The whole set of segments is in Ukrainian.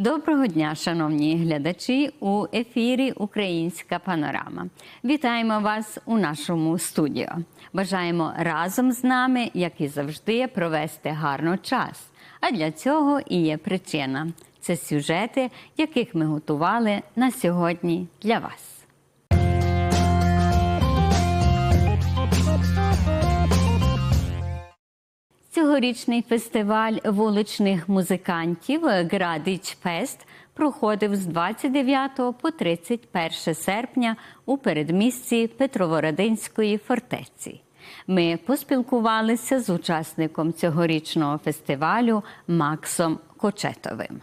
Доброго дня, шановні глядачі, у ефірі Українська панорама. Вітаємо вас у нашому студіо. Бажаємо разом з нами, як і завжди, провести гарно час. А для цього і є причина це сюжети, яких ми готували на сьогодні для вас. Цьогорічний фестиваль вуличних музикантів Градич Фест проходив з 29 по 31 серпня у передмісті Петровородинської фортеці. Ми поспілкувалися з учасником цьогорічного фестивалю Максом Кочетовим.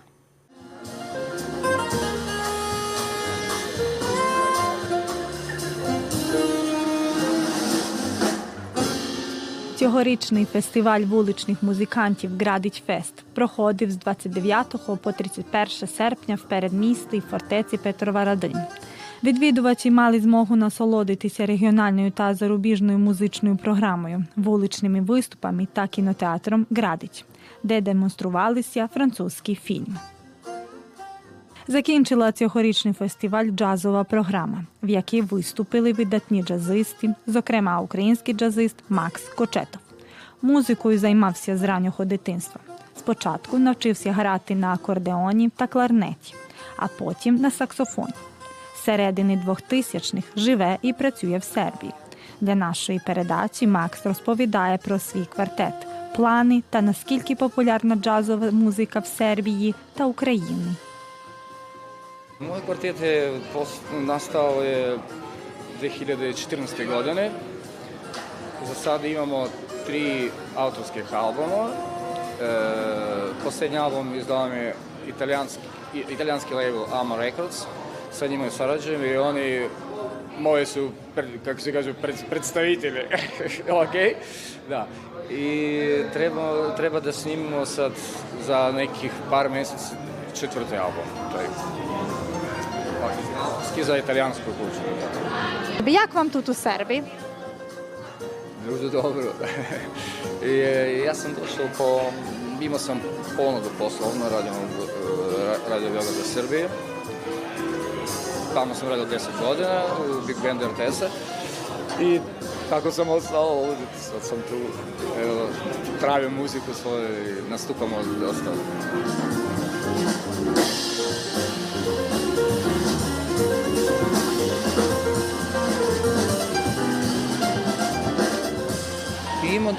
Цьогорічний фестиваль вуличних музикантів Градич Фест проходив з 29 по 31 серпня в передмісті фортеці Петрова Радин. Відвідувачі мали змогу насолодитися регіональною та зарубіжною музичною програмою, вуличними виступами та кінотеатром Градич, де демонструвалися французькі фільми. Закінчила цьогорічний фестиваль джазова програма, в якій виступили видатні джазисти, зокрема український джазист Макс Кочетов. Музикою займався з раннього дитинства. Спочатку навчився грати на акордеоні та кларнеті, а потім на саксофоні. З середини 2000-х живе і працює в Сербії. Для нашої передачі Макс розповідає про свій квартет, плани та наскільки популярна джазова музика в Сербії та Україні. Moj kvartet je nastao je 2014. godine. Za sada imamo tri autorskih albuma. E, posljednji album izdao je italijanski, italijanski label Ama Records. Sa njima sarađujem i oni moji su, kako se kaže, pred, predstavitelji. ok, da. I treba, treba da snimimo sad za nekih par mjeseci četvrti album. To je Ski za italijansku kuću. Як вам тут у Сербії? Дуже dobro. I, e, ja sam došao po, imao sam ponudu poslovno, u e, Radio Beograda Srbije. Tamo sam radio 10 godina u Big Bandu RTS-a. I tako sam ostao ovdje, sad sam tu, evo, pravim muziku svoju i nastupamo dosta.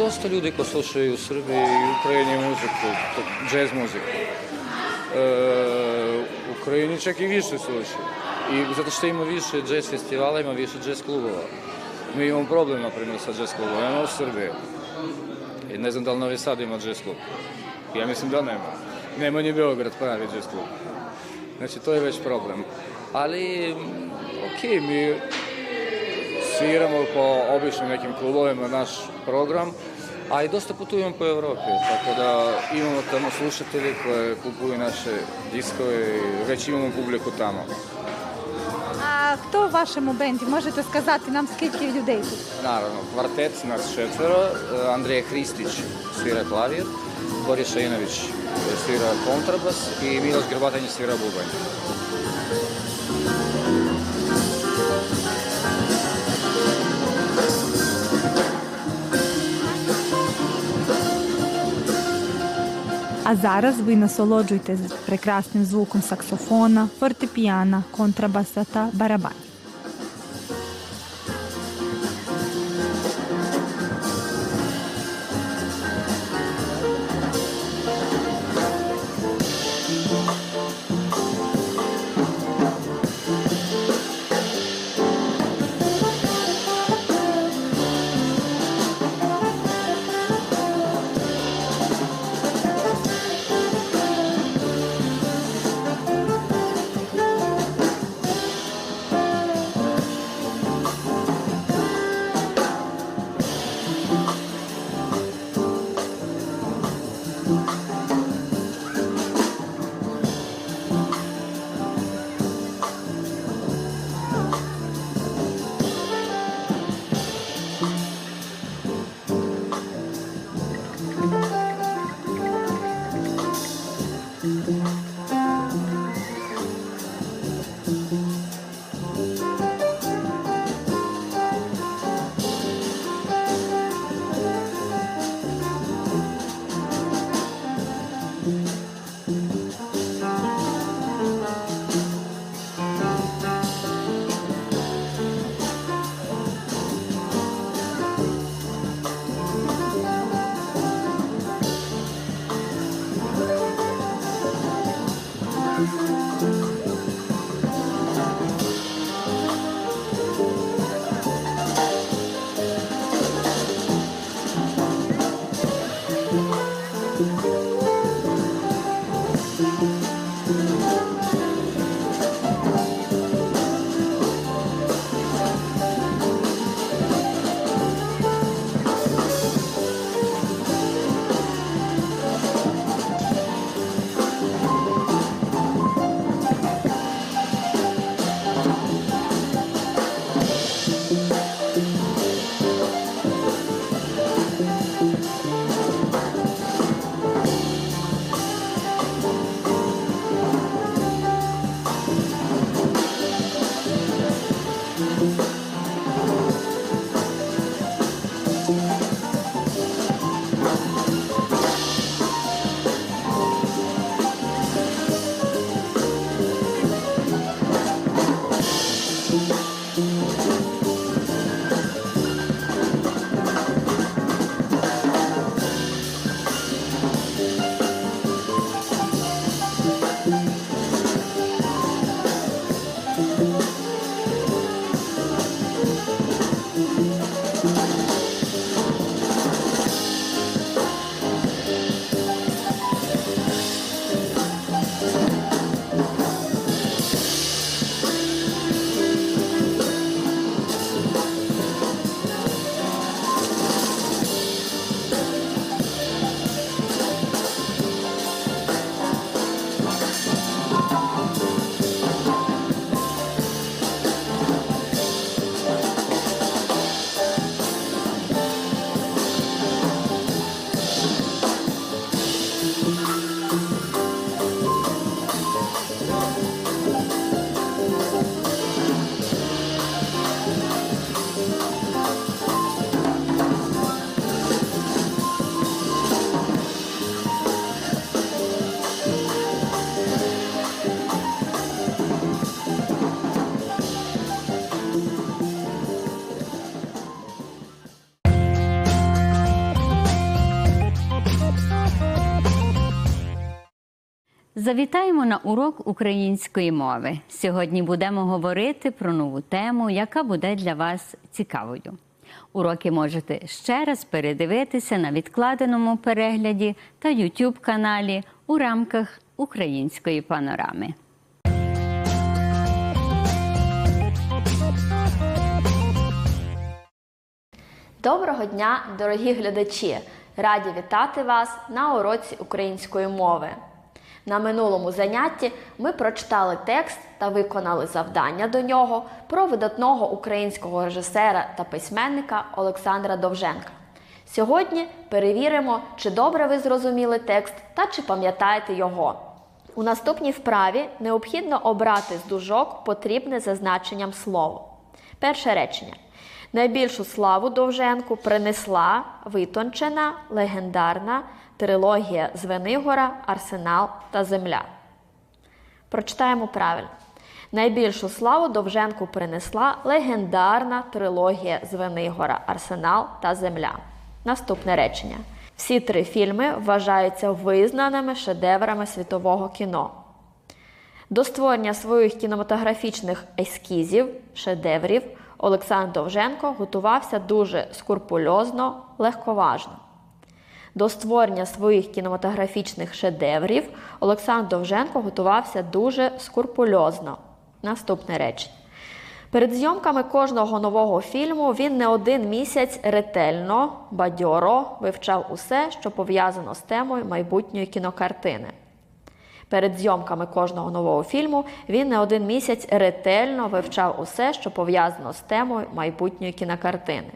Dosta ljudi ko slušaju u Srbiji i Ukrajini muziku, jazz muziku. E, u Ukrajini čak i više slušaju. I zato što ima više jazz festivala, ima više jazz klubova. Mi imamo problem, na primjer, sa jazz klubovima u Srbiji. I ne znam da li Novi Sad ima jazz klub. Ja mislim da nema. Nema ni Beograd pravi jazz klub. Znači, to je već problem. Ali, mm, ok, mi sviramo po običnim nekim klubovima naš program, a i dosta putujemo po Europi, tako da imamo tamo slušatelji koje kupuju naše diskove i već imamo publiku tamo. А хто в вашому бенді? Можете сказати нам скільки людей тут? Naravno, kvartet nas četvero, e, Andrija Hristić svira klavir, Boris Šajinović svira kontrabas i Miloš Grbatanj svira bubanj. А зараз ви насолоджуєтесь прекрасним звуком саксофона, фортепіана, контрабаса та барабанів. Завітаємо на урок української мови. Сьогодні будемо говорити про нову тему, яка буде для вас цікавою. Уроки можете ще раз передивитися на відкладеному перегляді та youtube каналі у рамках української панорами. Доброго дня, дорогі глядачі! Раді вітати вас на уроці української мови. На минулому занятті ми прочитали текст та виконали завдання до нього про видатного українського режисера та письменника Олександра Довженка. Сьогодні перевіримо, чи добре ви зрозуміли текст та чи пам'ятаєте його. У наступній вправі необхідно обрати з дужок потрібне за значенням слово. Перше речення. Найбільшу славу Довженку принесла витончена, легендарна трилогія Звенигора, Арсенал та Земля. Прочитаємо правильно. Найбільшу славу Довженку принесла легендарна трилогія Звенигора, Арсенал та Земля. Наступне речення. Всі три фільми вважаються визнаними шедеврами світового кіно. До створення своїх кінематографічних ескізів, шедеврів, Олександр Довженко готувався дуже скрупульозно, легковажно. До створення своїх кінематографічних шедеврів Олександр Довженко готувався дуже скрупульозно. Наступне речення. Перед зйомками кожного нового фільму він не один місяць ретельно, бадьоро вивчав усе, що пов'язано з темою майбутньої кінокартини. Перед зйомками кожного нового фільму він не один місяць ретельно вивчав усе, що пов'язано з темою майбутньої кінокартини.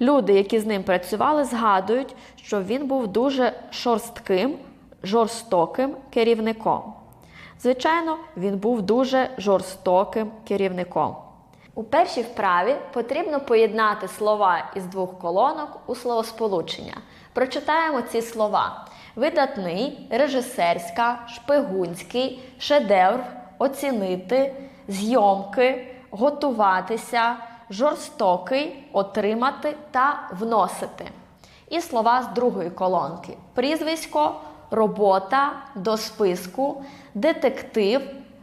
Люди, які з ним працювали, згадують, що він був дуже шорстким, жорстоким керівником. Звичайно, він був дуже жорстоким керівником. У першій вправі потрібно поєднати слова із двох колонок у словосполучення. Прочитаємо ці слова: видатний, режисерська, шпигунський, шедевр, оцінити, зйомки, готуватися, жорстокий, отримати та вносити. І слова з другої колонки: прізвисько, робота до списку, детектив,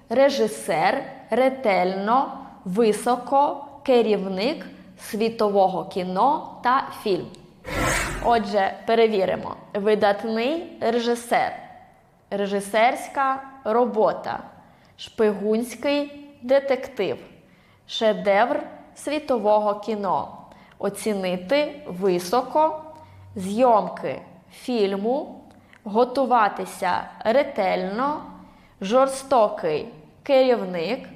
режисер, ретельно, високо, керівник світового кіно та фільм. Отже, перевіримо: видатний режисер, режисерська робота, шпигунський детектив, шедевр світового кіно, оцінити високо, зйомки фільму, готуватися ретельно, жорстокий керівник,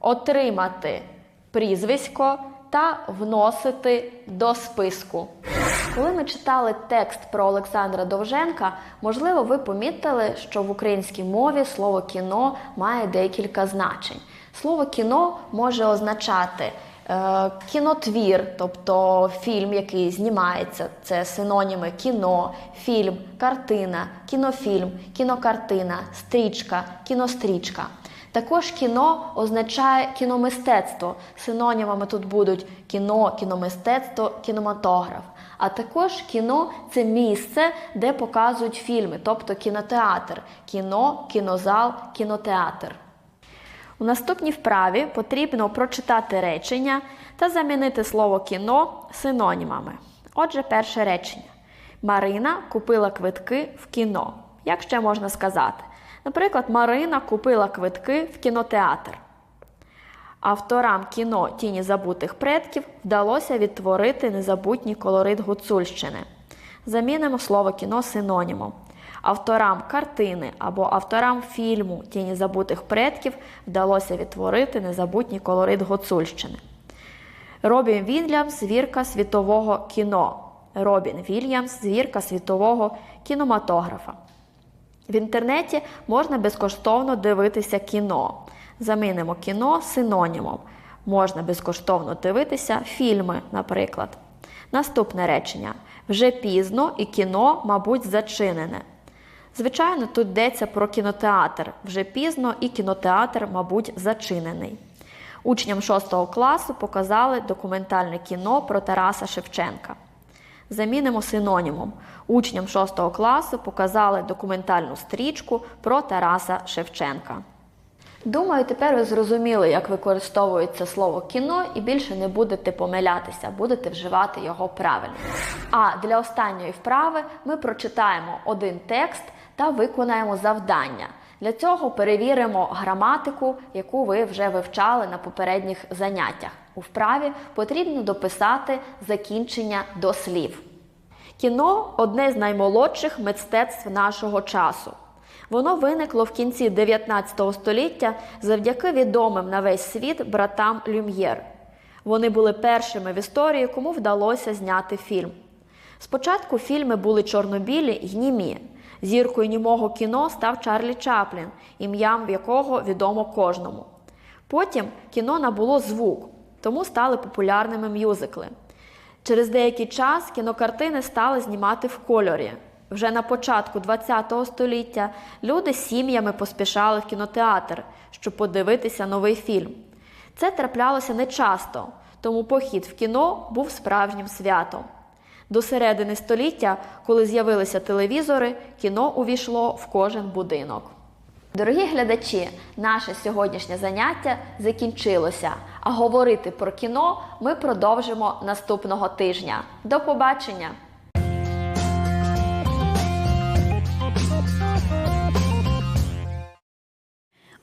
отримати прізвисько та вносити до списку. Коли ми читали текст про Олександра Довженка, можливо, ви помітили, що в українській мові слово кіно має декілька значень. Слово кіно може означати кінотвір, тобто фільм, який знімається, це синоніми кіно, фільм, картина, кінофільм, кінокартина, стрічка, кінострічка. Також кіно означає кіномистецтво. Синонімами тут будуть кіно, кіномистецтво, кінематограф. А також кіно це місце, де показують фільми, тобто кінотеатр, кіно, кінозал, кінотеатр. У наступній вправі потрібно прочитати речення та замінити слово кіно синонімами. Отже, перше речення. Марина купила квитки в кіно. Як ще можна сказати? Наприклад, Марина купила квитки в кінотеатр. Авторам кіно Тіні забутих предків вдалося відтворити незабутній колорит Гуцульщини. Замінимо слово кіно синонімом. Авторам картини або авторам фільму Тіні забутих предків вдалося відтворити незабутній колорит Гуцульщини. Робін Вільямс звірка світового кіно. Робін Вільямс звірка світового кінематографа. В інтернеті можна безкоштовно дивитися кіно. Замінимо кіно синонімом. Можна безкоштовно дивитися фільми, наприклад. Наступне речення: вже пізно і кіно, мабуть, зачинене. Звичайно, тут йдеться про кінотеатр. Вже пізно і кінотеатр, мабуть, зачинений. Учням 6 класу показали документальне кіно про Тараса Шевченка. Замінимо синонімом. Учням 6 класу показали документальну стрічку про Тараса Шевченка. Думаю, тепер ви зрозуміли, як використовується слово кіно, і більше не будете помилятися, будете вживати його правильно. А для останньої вправи ми прочитаємо один текст та виконаємо завдання. Для цього перевіримо граматику, яку ви вже вивчали на попередніх заняттях. У вправі потрібно дописати закінчення до слів. Кіно одне з наймолодших мистецтв нашого часу. Воно виникло в кінці 19 століття завдяки відомим на весь світ братам Люм'єр. Вони були першими в історії, кому вдалося зняти фільм. Спочатку фільми були чорнобілі й німі. Зіркою німого кіно став Чарлі Чаплін, ім'ям якого відомо кожному. Потім кіно набуло звук, тому стали популярними мюзикли. Через деякий час кінокартини стали знімати в кольорі. Вже на початку ХХ століття люди сім'ями поспішали в кінотеатр, щоб подивитися новий фільм. Це траплялося нечасто, тому похід в кіно був справжнім святом. До середини століття, коли з'явилися телевізори, кіно увійшло в кожен будинок. Дорогі глядачі, наше сьогоднішнє заняття закінчилося, а говорити про кіно ми продовжимо наступного тижня. До побачення!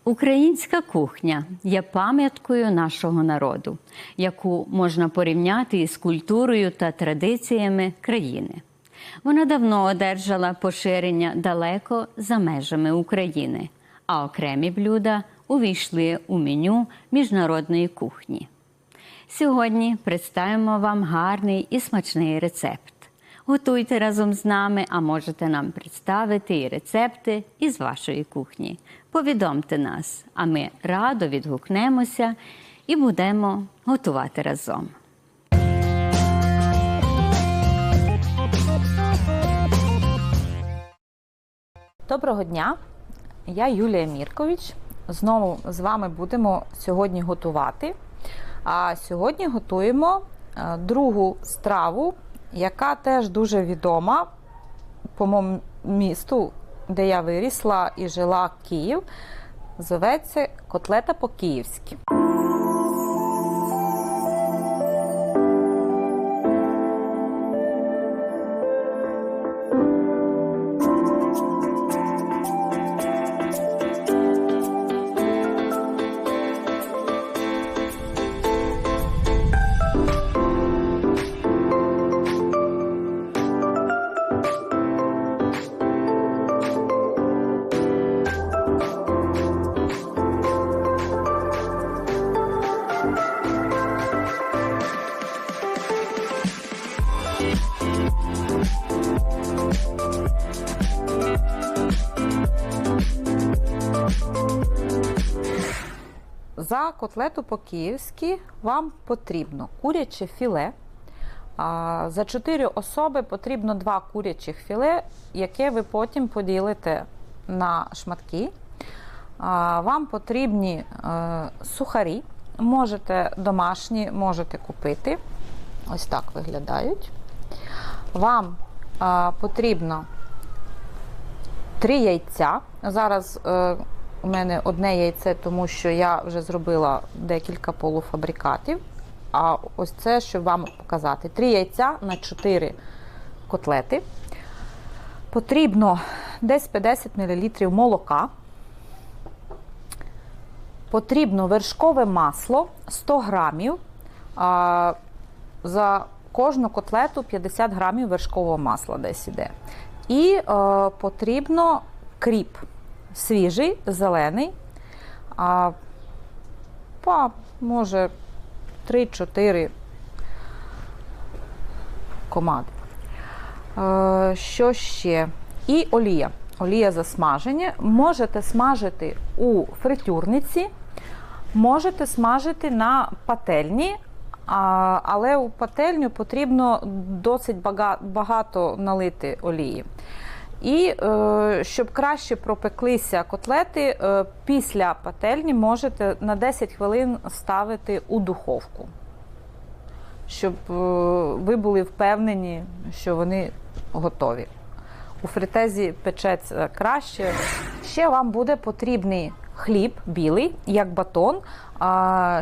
Українська кухня є пам'яткою нашого народу, яку можна порівняти із культурою та традиціями країни. Вона давно одержала поширення далеко за межами України, а окремі блюда увійшли у меню міжнародної кухні. Сьогодні представимо вам гарний і смачний рецепт. Готуйте разом з нами, а можете нам представити і рецепти із вашої кухні. Повідомте нас, а ми радо відгукнемося і будемо готувати разом. Доброго дня! Я Юлія Міркович. Знову з вами будемо сьогодні готувати. А сьогодні готуємо е, другу страву, яка теж дуже відома по моєму місту, де я вирісла і жила Київ. Зоветься котлета по-київськи. Котлету по-київськи вам потрібно куряче філе. За 4 особи потрібно 2 курячих філе, яке ви потім поділите на шматки. Вам потрібні е, сухарі. Можете домашні, можете купити. Ось так виглядають. Вам е, потрібно 3 яйця. Зараз е, у мене одне яйце, тому що я вже зробила декілька полуфабрикатів. А ось це, щоб вам показати: 3 яйця на 4 котлети. Потрібно десь 50 мл молока. Потрібно вершкове масло 100 грамів. За кожну котлету 50 грамів вершкового масла десь іде. І е, потрібно кріп свіжий, зелений. А, па, може 3-4 комади. Е, що ще? І олія. Олія за смаження. Можете смажити у фритюрниці, можете смажити на пательні, але у пательню потрібно досить багато налити олії. І е, щоб краще пропеклися котлети, е, після пательні можете на 10 хвилин ставити у духовку, щоб е, ви були впевнені, що вони готові. У фритезі печеться краще. Ще вам буде потрібний хліб білий, як батон,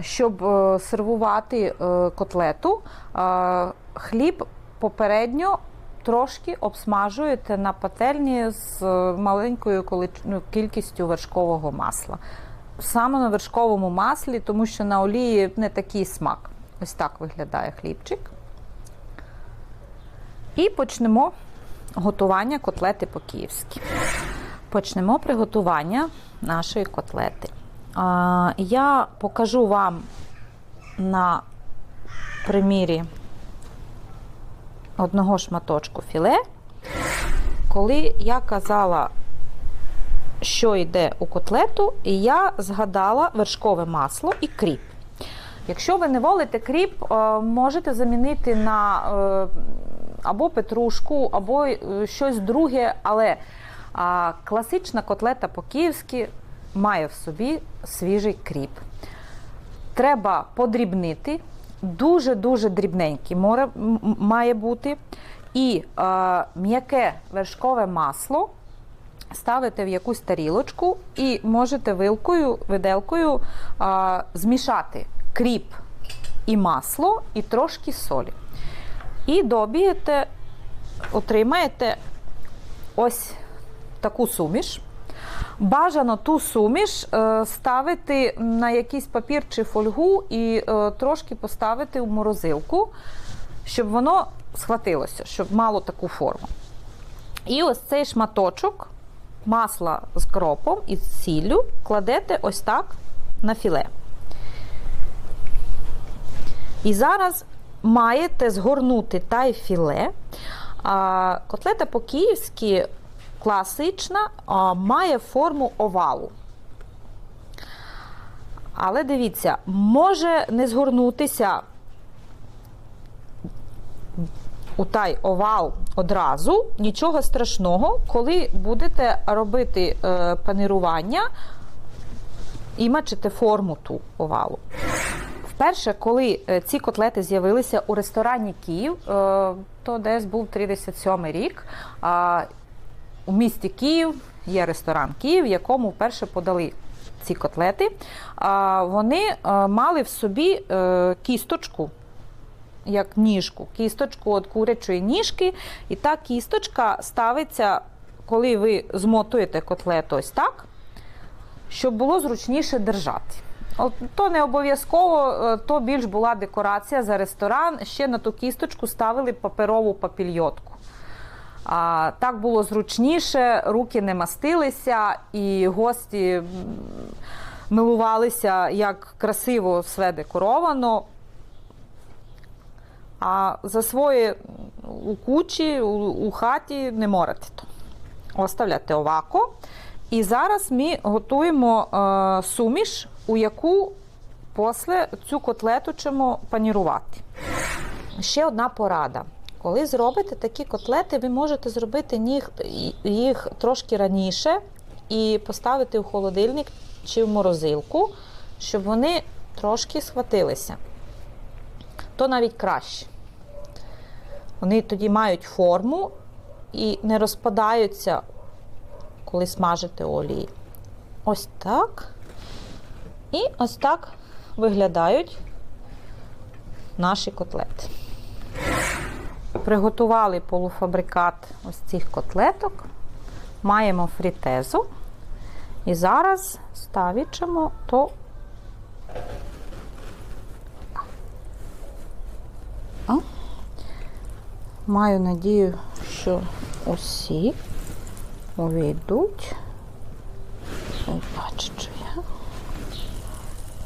щоб сервувати котлету. Хліб попередньо трошки обсмажуєте на пательні з е, маленькою ну, кількістю вершкового масла. Саме на вершковому маслі, тому що на олії не такий смак. Ось так виглядає хлібчик. І почнемо готування котлети по-київськи. Почнемо приготування нашої котлети. Я покажу вам на примірі одного шматочку філе. Коли я казала, що йде у котлету, я згадала вершкове масло і кріп. Якщо ви не волите кріп, е, можете замінити на е, або петрушку, або е, щось друге, але класична котлета по-київськи має в собі свіжий кріп. Треба подрібнити, дуже-дуже дрібненький море має бути. І е, м'яке вершкове масло ставите в якусь тарілочку і можете вилкою, виделкою а, змішати кріп і масло, і трошки солі. І добієте, отримаєте ось таку суміш. Бажано ту суміш е, ставити на якийсь папір чи фольгу і е, трошки поставити в морозилку, щоб воно схватилося, щоб мало таку форму. І ось цей шматочок масла з кропом і з сіллю кладете ось так на філе. І зараз маєте згорнути та й філе. А, котлета по-київськи класична, має форму овалу. Але дивіться, може не згорнутися у той овал одразу, нічого страшного, коли будете робити е, панірування і мачите форму ту овалу. Вперше, коли е, ці котлети з'явилися у ресторані Київ, е, то десь був 37 рік. У місті Київ є ресторан Київ, в якому вперше подали ці котлети. Вони е, мали в собі е, кісточку як ніжку, кісточку від курячої ніжки. І та кісточка ставиться, коли ви змотуєте котлету ось так, щоб було зручніше держати. От, то не обов'язково, е, то більш була декорація за ресторан. Ще на ту кісточку ставили паперову папільйотку. А, так було зручніше, руки не мастилися, і гості милувалися, як красиво все декоровано. А за своє у кучі, у, у хаті не морати то. Оставляте овако. І зараз ми готуємо е, суміш, у яку після цю котлету чимо панірувати. Ще одна порада. Коли зробите такі котлети, ви можете зробити їх, трошки раніше і поставити в холодильник чи в морозилку, щоб вони трошки схватилися то навіть краще. Вони тоді мають форму і не розпадаються, коли смажите олії. Ось так. І ось так виглядають наші котлети. Приготували полуфабрикат ось цих котлеток. Маємо фрітезу. І зараз ставічимо то Маю надію, що усі увійдуть. Бачу, я.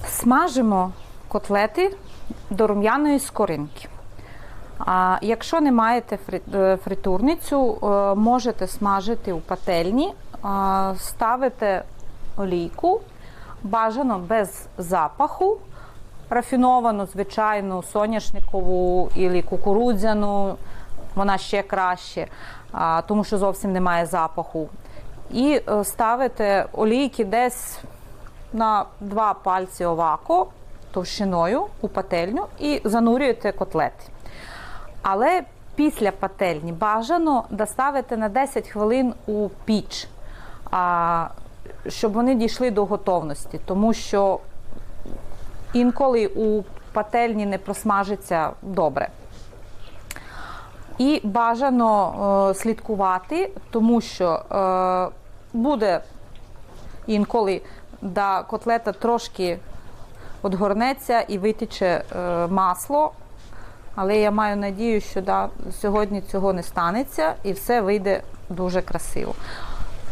Смажимо котлети до рум'яної скоринки. А якщо не маєте е, фритурницю, е, можете смажити у пательні, ставите олійку, бажано без запаху, рафіновану, звичайну, соняшникову і кукурудзяну, вона ще краще, тому що зовсім немає запаху. І е, ставите олійки десь на два пальці овако товщиною у пательню і занурюєте котлети. Але після пательні бажано доставити на 10 хвилин у піч, щоб вони дійшли до готовності, тому що інколи у пательні не просмажиться добре. І бажано е, слідкувати, тому що е, буде інколи да, котлета трошки одгорнеться і витіче е, масло. Але я маю надію, що да, сьогодні цього не станеться і все вийде дуже красиво.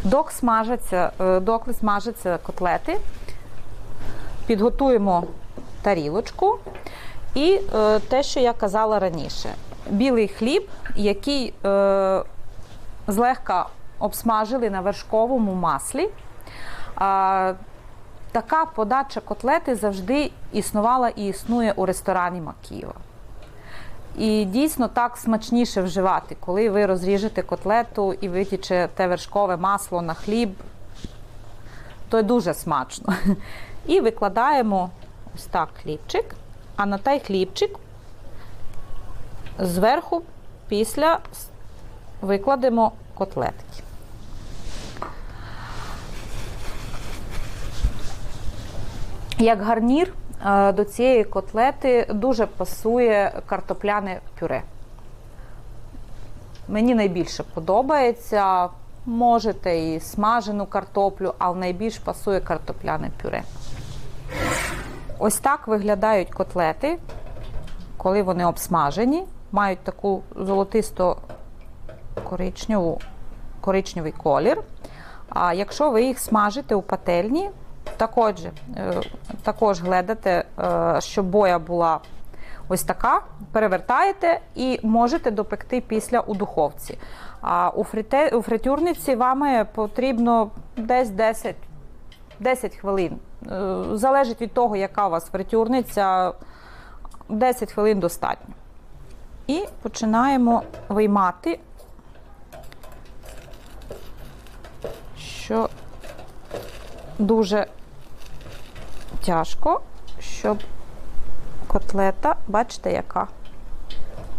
Док смажаться, е, доки смажаться котлети, підготуємо тарілочку. І е, те, що я казала раніше, білий хліб, який е, злегка обсмажили на вершковому маслі. А, така подача котлети завжди існувала і існує у ресторані Макієва. І дійсно так смачніше вживати, коли ви розріжете котлету і витіче те вершкове масло на хліб, то дуже смачно. І викладаємо ось так хлібчик, а на той хлібчик зверху після викладемо котлетки. Як гарнір до цієї котлети дуже пасує картопляне пюре. Мені найбільше подобається. Можете і смажену картоплю, але найбільш пасує картопляне пюре. Ось так виглядають котлети, коли вони обсмажені, мають таку золотисто коричневу, коричневий колір. А якщо ви їх смажите у пательні, також, е, також гледате, е, щоб боя була ось така, перевертаєте і можете допекти після у духовці. А у, у фритюрниці вам потрібно десь 10, 10 хвилин. Е, Залежить від того, яка у вас фритюрниця, 10 хвилин достатньо. І починаємо виймати, що дуже тяжко, щоб котлета, бачите, яка?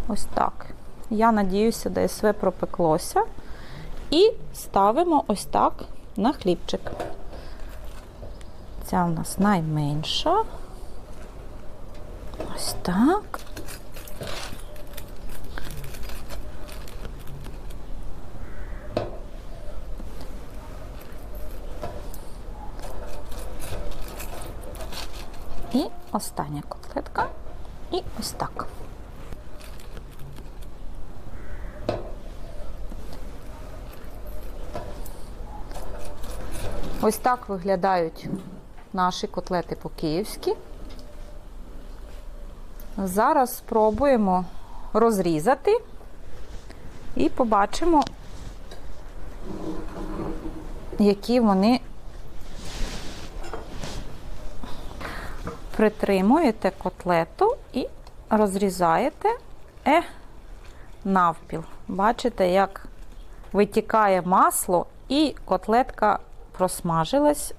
Ось так. Я надіюся, ДСВ пропеклося. І ставимо ось так на хлібчик. Ця у нас найменша. Ось так. І остання котлетка. І ось так. Ось так виглядають наші котлети по-київськи. Зараз спробуємо розрізати і побачимо, які вони притримуєте котлету і розрізаєте е, навпіл. Бачите, як витікає масло, і котлетка просмажилась.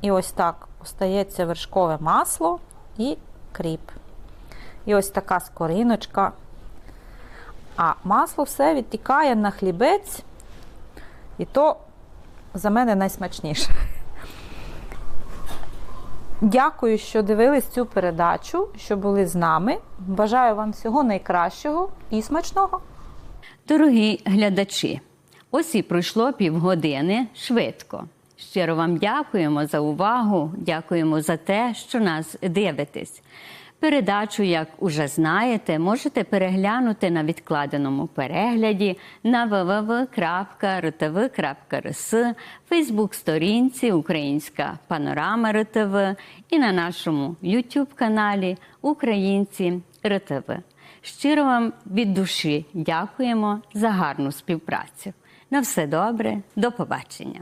І ось так остається вершкове масло і кріп. І ось така скориночка. А масло все відтікає на хлібець, і то за мене найсмачніше. Дякую, що дивились цю передачу, що були з нами. Бажаю вам всього найкращого і смачного! Дорогі глядачі, ось і пройшло півгодини швидко. Щиро вам дякуємо за увагу, дякуємо за те, що нас дивитесь. Передачу, як уже знаєте, можете переглянути на відкладеному перегляді на www.rtv.rs, Фейсбук-сторінці Українська панорама РТВ і на нашому YouTube каналі Українці РТВ. Щиро вам від душі дякуємо за гарну співпрацю. На все добре, до побачення.